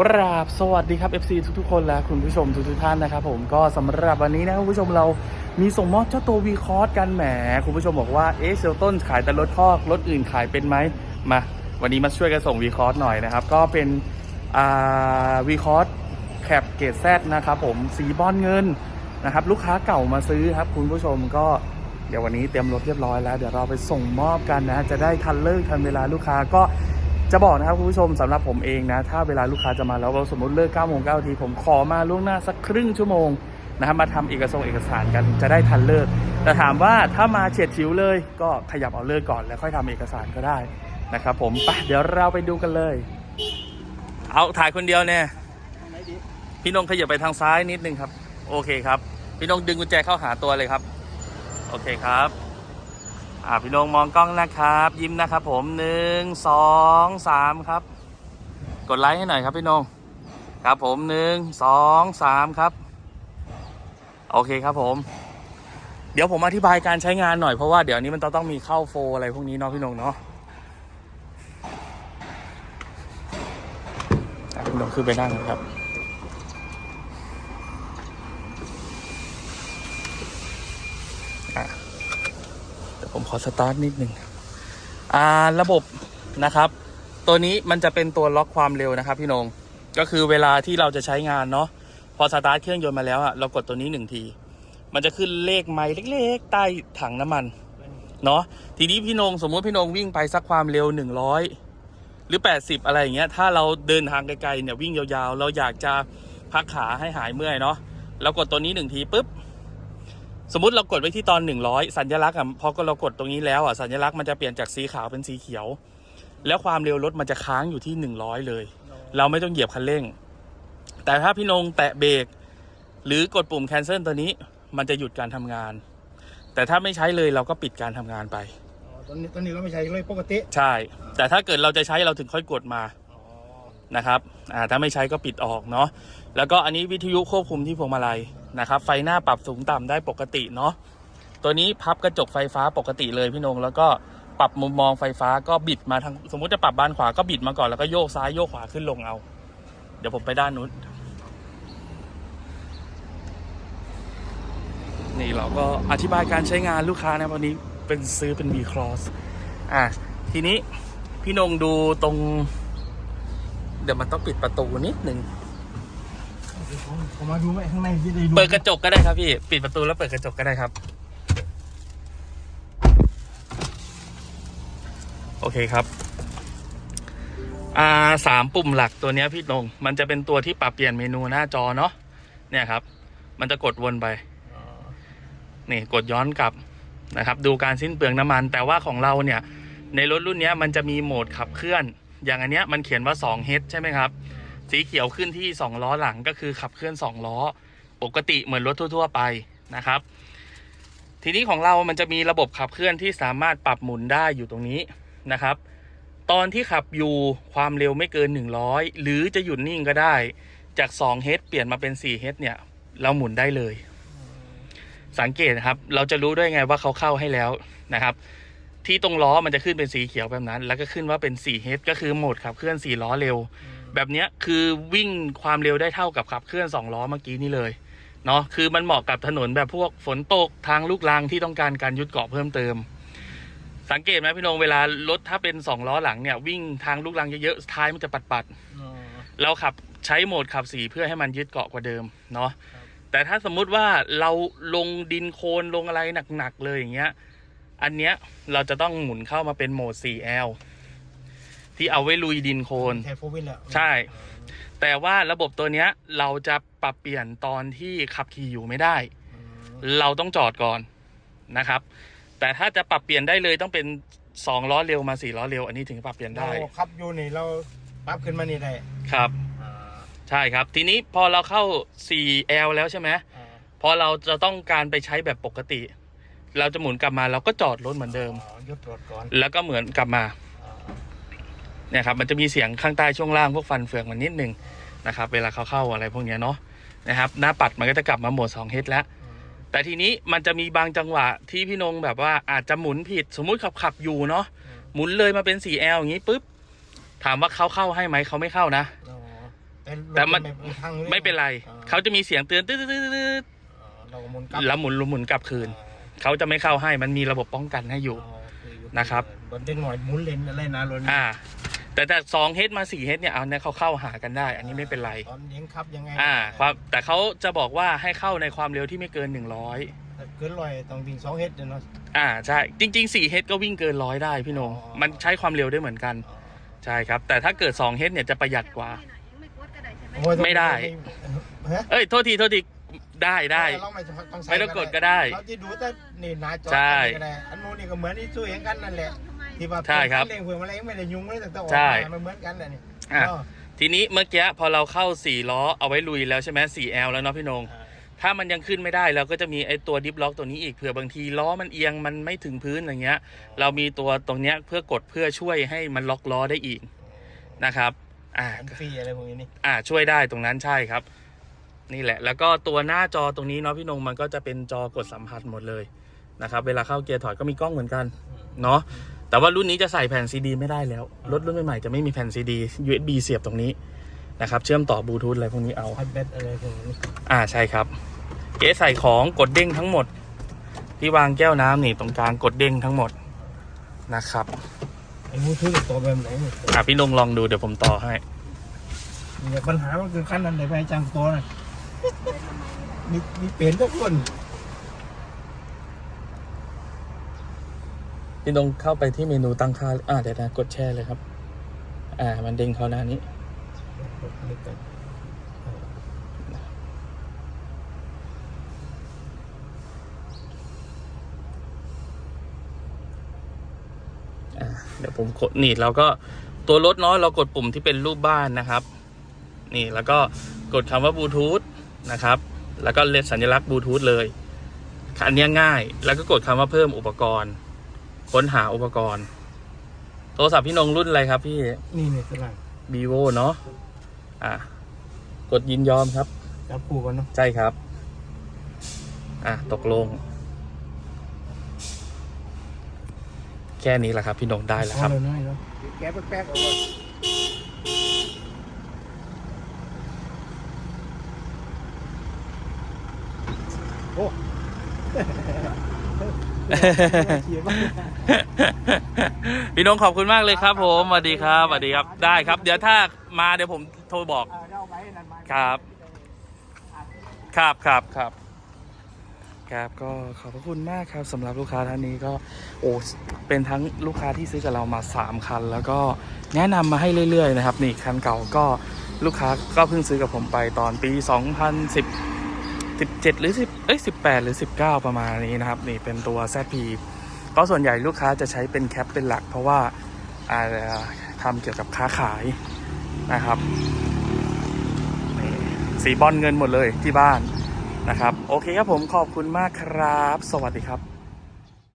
กราบสวัสดีครับ FC ทุกๆคนและคุณผู้ชมทุกๆท่านนะครับผมก็สำหรับวันนี้นะครับคุณผู้ชมเรามีส่งมอบเจ้าตัววีคอร์สกันแหม คุณผู้ชมบอกว่าเอ๊ะเซลต้นขายแต่รถคอกรถอื่นขายเป็นไหมมา วันนี้มาช่วยกันส่งวีคอร์สหน่อยนะครับ ก็เป็นอ่าวีคอร์สแคปเกตแซดนะครับผมสีบอลเงินนะครับลูกค้าเก่ามาซื้อครับ คุณผู้ชมก็เดี๋ยววันนี้เตรียมรถเรียบร้อยแล้ว เดี๋ยวเราไปส่งมอบกันนะจะได้ทันเลิกทันเวลาลูกค้าก็ จะบอกนะครับคุณผู้ชมสำหรับผมเองนะ ถ้าเวลาลูกค้าจะมาแล้วเราสมมติเลิก9โมง9นาทีผมขอมาล่วงหน้าสักครึ่งชั่วโมงนะครับมาทำเอกสารเอกสารกันจะได้ทันเลิก แต่ถามว่าถ้ามาเฉียดฉิวเลย ก็ขยับเอาเลิกก่อนแล้วค่อยทำเอกสารก็ได้นะครับผมไปเดี๋ยวเราไปดูกันเลย เอาถ่ายคนเดียวเนี่ยพี่นงขยับไปทางซ้ายนิดนึงครับ โอเคครับ พี่นงดึงกุญแจเข้าหาตัวเลยครับ โอเคครับ อ่าพี่นงมองกล้องนะครับ ยิ้มนะครับผมหนึ่งสองสามครับ กดไลค์ให้หน่อยครับพี่นงครับผมหนึ่งสองสามครับ โอเคครับผม เดี๋ยวผมอธิบายการใช้งานหน่อยเพราะว่าเดี๋ยวนี้มันต้องต้องมีเข้าโฟร์อะไรพวกนี้เนาะพี่นงเนาะพี่นงขึ้นไปนั่งครับอะ อสตาร์ทนิดหนึ่งอ่าระบบนะครับ ตัวนี้มันจะเป็นตัวล็อกความเร็วนะครับ พี่นงก็คือเวลาที่เราจะใช้งานเนาะพอสตาร์ทเครื่องยนต์มาแล้วอะเรากดตัวนี้หนึ่งที มันจะขึ้นเลขไมล์เล็กๆ ใต้ถังน้ำมันเนาะทีนี้พี่นงสมมติพี่นงวิ่งไปสักความเร็ว100หรือ80อะไรอย่างเงี้ยถ้าเราเดินทางไกลๆเนี่ยวิ่งยาวๆ เราอยากจะพักขาให้หายเมื่อยเนาะเรากดตัวนี้หนึ่งทีปุ๊บ สมมติเรากดไว้ที่ตอน 100 สัญลักษณ์อะพอเรากดตรงนี้แล้วอะสัญลักษณ์มันจะเปลี่ยนจากสีขาวเป็นสีเขียว แล้วความเร็วรถมันจะค้างอยู่ที่ 100 เลย เราไม่ต้องเหยียบคันเร่ง แต่ถ้าพี่นงแตะเบรกหรือกดปุ่ม cancel ตัวนี้มันจะหยุดการทำงาน แต่ถ้าไม่ใช้เลยเราก็ปิดการทำงานไปอ๋อตอนนี้ตอนนี้เราไม่ใช้เลยปกติ ใช่ แต่ถ้าเกิดเราจะใช้เราถึงค่อยกดมาอ๋อ นะครับอ่าถ้าไม่ใช้ก็ปิดออกเนาะแล้วก็อันนี้วิทยุควบคุมที่พวงมาลัยนะครับ ไฟหน้าปรับสูงต่ำได้ปกติเนาะตัวนี้พับกระจกไฟฟ้าปกติเลยพี่นงแล้วก็ปรับมุมมองไฟฟ้าก็บิดมาทางสมมุติจะปรับบานขวาก็บิดมาก่อนแล้วก็โยกซ้ายโยกขวาขึ้นลงเอา เดี๋ยวผมไปด้านนู้นนี่เราก็อธิบายการใช้งานลูกค้านะวันนี้เป็นซื้อเป็น V Cross อะทีนี้พี่นงดูตรง เดี๋ยวมันต้องปิดประตูนิดนึงผมผมมาดูไหมข้างในจะได้ดูเปิดกระจกก็ได้ครับพี่ ปิดประตูแล้วเปิดกระจกก็ได้ครับ โอเคครับอ่าสามปุ่มหลักตัวเนี้ยพี่นงมันจะเป็นตัวที่ปรับเปลี่ยนเมนูหน้าจอเนาะเนี่ยครับ มันจะกดวนไปอ๋อนี่กดย้อนกลับนะครับ ดูการสิ้นเปลืองน้ำมัน แต่ว่าของเราเนี่ย ในรถรุ่นเนี้ยมันจะมีโหมดขับเคลื่อน อย่างอันเนี้ยมันเขียนว่า2 h ใช่ไหมครับ สีเขียวขึ้นที่ 2 ล้อหลังก็คือขับเคลื่อน 2 ล้อ ปกติเหมือนรถทั่ว ๆ ไปนะครับ ทีนี้ของเรามันจะมีระบบขับเคลื่อนที่สามารถปรับหมุนได้อยู่ตรงนี้นะครับ ตอนที่ขับอยู่ความเร็วไม่เกิน 100 หรือจะหยุดนิ่งก็ได้ จาก2 h เปลี่ยนมาเป็น4 h เนี่ย เราหมุนได้เลย สังเกตนะครับ เราจะรู้ได้ไงว่าเขาเข้าให้แล้วนะครับ ที่ตรงล้อมันจะขึ้นเป็นสีเขียวแบบนั้น แล้วก็ขึ้นว่าเป็น4 h ก็คือโหมดขับเคลื่อน4ล้อเร็ว แบบเนี้ยคือวิ่งความเร็วได้เท่ากับขับเคลื่อน2ล้อเมื่อกี้นี่เลยเนาะคือมันเหมาะกับถนนแบบพวกฝนตกทางลูกรังที่ต้องการการยุดเกาะเพิ่มเติม สังเกตไหมพี่นงเวลารถถ้าเป็น2ล้อหลังเนี่ยวิ่งทางลูกรังเยอะๆท้ายมันจะปัดๆอ๋อเราขับใช้โหมดขับสีเพื่อให้มันยึดเกาะกว่าเดิมเนาะครับแต่ถ้าสมมุติว่าเราลงดินโคลนลงอะไรหนักๆเลยอย่างเงี้ย อันเนี้ยเราจะต้องหมุนเข้ามาเป็นโหมด 4L ที่เอาไว้ลุยดินโคลน แทนโฟวินแล้วใช่ แต่ว่าระบบตัวเนี้ยเราจะปรับเปลี่ยนตอนที่ขับขี่อยู่ไม่ได้ อืมเราต้องจอดก่อนนะครับ แต่ถ้าจะปรับเปลี่ยนได้เลยต้องเป็น2ล้อเร็วมา4ล้อเร็ว อันนี้ถึงจะปรับเปลี่ยนเราได้ขับอยู่นี่เราปรับขึ้นมานี่ได้ครับ อ่าใช่ครับ ทีนี้พอเราเข้า 4L แล้วใช่ไหมอ่าพอเราจะต้องการไปใช้แบบปกติ เราจะหมุนกลับมาเราก็จอดรถเหมือนเดิม อ๋อหยุดตรวจก่อนแล้วก็เหมือนกลับมาอ่าเนี่ยครับมันจะมีเสียงข้างใต้ช่วงล่างพวกฟันเฟืองมันนิดนึงนะครับ เวลาเขาเข้าอะไรพวกเนี้ยเนาะนะครับ หน้าปัดมันก็จะกลับมาโหมด2 h แล้ว อืมแต่ทีนี้มันจะมีบางจังหวะที่พี่นงแบบว่าอาจจะหมุนผิดสมมุติขับขับอยู่เนาะหมุนเลยมาเป็น 4L อย่างนี้ปุ๊บถามว่าเขาเข้าให้ไหมเขาไม่เข้านะ อ๋อแต่มันทางลยไม่เป็นไรอ่เขาจะมีเสียงเตือนตืดตืดตืดตืดอ่าเราก็หมุนกลับแล้วหมุนหมุนกลับคืน เขาจะไม่เข้าให้มันมีระบบป้องกันให้อยู่ นะครับ บนเด็กหน่อยหมุนเลนอะไรนะรถอ่า แต่แต่สองเฮดมาสี่เฮดเนี่ยเอาเนี่ยเขาเข้าหากันได้ อันนี้ไม่เป็นไรตอนเลี้ยงขับยังไงอ่าความแต่เขาจะบอกว่าให้เข้าในความเร็วที่ไม่เกิน100ถ้าเกินลอยต้องวิ่งสองเฮดเนาะอ่าใช่จริงๆ4เฮดก็วิ่งเกินร้อยได้พี่โหนงอ๋อมันใช้ความเร็วได้เหมือนกันใช่ครับ แต่ถ้าเกิด2เฮดเนี่ยจะประหยัดกว่าโอ้ยต้องไม่ได้ฮะเอ้ยโทษทีโทษที ได้ได้ เราไม่ต้องใส่ไม่ต้องกดก็ได้เราจะดูแต่นี่หนาจอใช่ก็ได้อันนู้นนี่ก็เหมือนที่ช่วยกันนั่นแหละที่ว่าใช่ครับเลี้ยงเผื่อมาอะไรไม่ได้ยุ่งเลยแต่ต้องออกใช่ มามันเหมือนกันน่ะนี่อะเออทีนี้เมื่อกี้พอเราเข้า 4 ล้อเอาไว้ลุยแล้วใช่ไหม 4L แล้วเนาะพี่โหนงอ่าถ้ามันยังขึ้นไม่ได้เราก็จะมีไอ้ตัวดิฟล็อกตัวนี้อีกเผื่อบางทีล้อมันเอียงมันไม่ถึงพื้นอย่างเงี้ย เรามีตัวตรงเนี้ยเพื่อกดเพื่อช่วยให้มันล็อกล้อได้อีกนะครับอ่า อันฟรีอะไรพวกนี้นี่ อ่าช่วยได้ตรงนั้นใช่ครับ นี่แหละ แล้วก็ตัวหน้าจอตรงนี้เนาะพี่นงมันก็จะเป็นจอกดสัมผัสหมดเลยนะครับ เวลาเข้าเกียร์ถอยก็มีกล้องเหมือนกันเนาะแต่ว่ารุ่นนี้จะใส่แผ่นซีดีไม่ได้แล้วรถรุ่นใหม่ๆจะไม่มีแผ่นซีดี USB เสียบตรงนี้นะครับ เชื่อมต่อบลูทูธอะไรพวกนี้เอาไฮแบตอะไรพวกนี้อ่าใช่ครับ เก๋ใส่ของกดเด้งทั้งหมด ที่วางแก้วน้ำนี่ตรงกลางกดเด้งทั้งหมดนะครับไอ้มูทูธตัวแบบไหนนี่อะพี่นงลองดูเดี๋ยวผมต่อให้เนี่ยปัญหามันคือขั้นนั้นเลยไปจังตัวน่ะ มีมีเปลี่ยนทุกคนพี่นงเข้าไปที่เมนูตั้งค่า อ่าเดี๋ยวนะกดแช่เลยครับ อ่า มันเด้งเขาหน้านี้อ่าเดี๋ยวผมกดนี่เราก็ตัวรถเนาะเรากดปุ่มที่เป็นรูปบ้านนะครับ นี่แล้วก็กดคำว่าบลูทูธ นะครับ แล้วก็เลขสัญลักษณ์บลูทูธเลยอันเนี้ยง่าย แล้วก็กดคำว่าเพิ่มอุปกรณ์ ค้นหาอุปกรณ์ โทรศัพท์พี่นงรุ่นอะไรครับพี่ นี่เนี่ยสลัง vivo เนาะ อะ กดยินยอมครับจับคู่กันเนาะ ใช่ครับ อะ ตกลง แค่นี้แหละครับ พี่นงได้แล้วครับเอาเลยน้อยเนาะแกะแป๊กๆเอาไว้โอ้ เขียนว่าพี่นงขอบคุณมากเลยครับผมสวัสดีครับสวัสดีครับ ได้ครับ เดี๋ยวถ้ามาเดี๋ยวผมโทรบอกครับ ครับครับครับครับก็ขอบพระคุณมากครับสำหรับลูกค้าท่านนี้ก็โอ้เป็นทั้งลูกค้าที่ซื้อกับเรามา 3 คัน แล้วก็แนะนำมาให้เรื่อยๆนะครับ นี่คันเก่าก็ลูกค้าก็เพิ่งซื้อกับผมไปตอนปี 2010 17 หรือ 10 เอ้ย 18 หรือ 19 ประมาณนี้นะครับ นี่เป็นตัว ZP ก็ส่วนใหญ่ลูกค้าจะใช้เป็นแคปเป็นหลัก เพราะว่าอาทำเกี่ยวกับค้าขายนะครับสีบอลเงินหมดเลยที่บ้านนะครับ โอเคครับผมขอบคุณมากครับ สวัสดีครับ